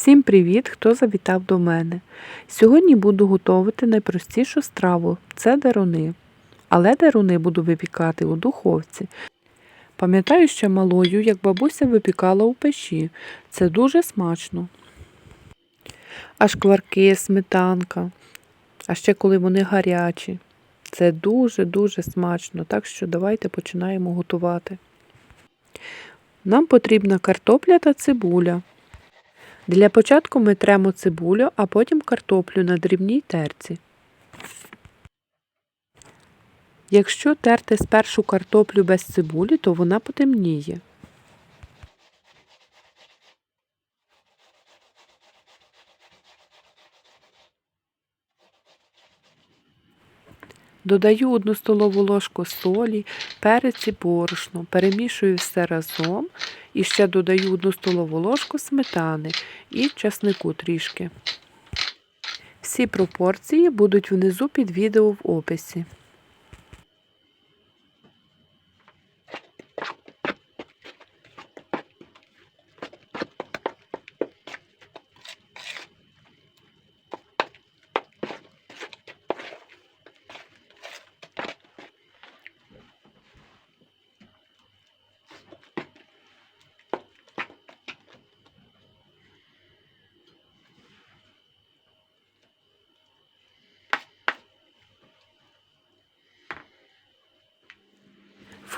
Всім привіт, хто завітав до мене. Сьогодні буду готувати найпростішу страву це деруни. Але деруни буду випікати у духовці. Пам'ятаю ще малою, як бабуся випікала у печі. Це дуже смачно. А шкварки, сметанка. А ще коли вони гарячі. Це дуже-дуже смачно. Так що давайте починаємо готувати. Нам потрібна картопля та цибуля. Для початку ми тремо цибулю, а потім картоплю на дрібній терці. Якщо терти спершу картоплю без цибулі, то вона потемніє. Додаю одну столову ложку солі, перець і борошно, перемішую все разом і ще додаю одну столову ложку сметани і часнику трішки. Всі пропорції будуть внизу під відео в описі.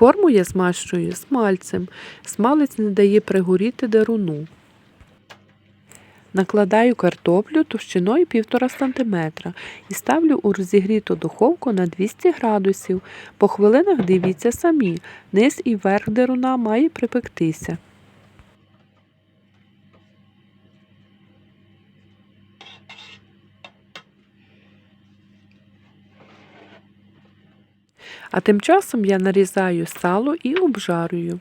Форму я змащую смальцем. Смалець не дає пригоріти деруну. Накладаю картоплю товщиною 1,5 см і ставлю у розігріту духовку на 200 градусів. По хвилинах дивіться самі, низ і верх деруна має припектися. А тим часом я нарізаю сало і обжарюю.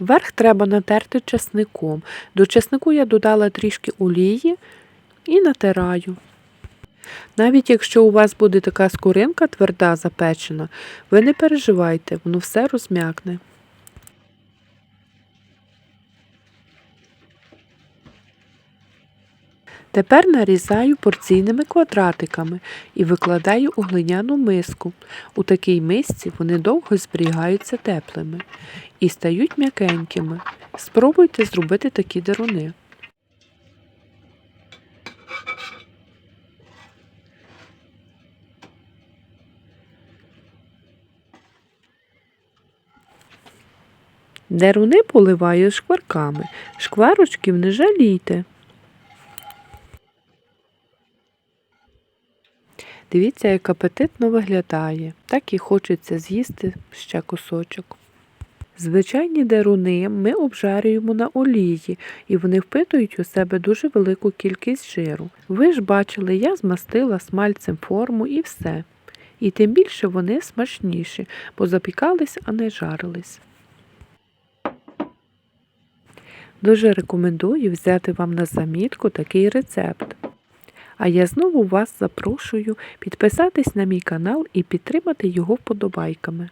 Верх треба натерти чесником. До чеснику я додала трішки олії і натираю. Навіть якщо у вас буде така скоринка тверда запечена, ви не переживайте, воно все розм'якне. Тепер нарізаю порційними квадратиками і викладаю у глиняну миску. У такій мисці вони довго зберігаються теплими і стають м'якенькими. Спробуйте зробити такі деруни. Деруни поливаю шкварками. Шкварочків не жалійте. Дивіться, як апетитно виглядає, так і хочеться з'їсти ще кусочок. Звичайні деруни ми обжарюємо на олії, і вони впитують у себе дуже велику кількість жиру. Ви ж бачили, я змастила смальцем форму і все. І тим більше вони смачніші, бо запікались, а не жарились. Дуже рекомендую взяти вам на замітку такий рецепт. А я знову вас запрошую підписатись на мій канал і підтримати його вподобайками.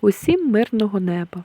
Усім мирного неба!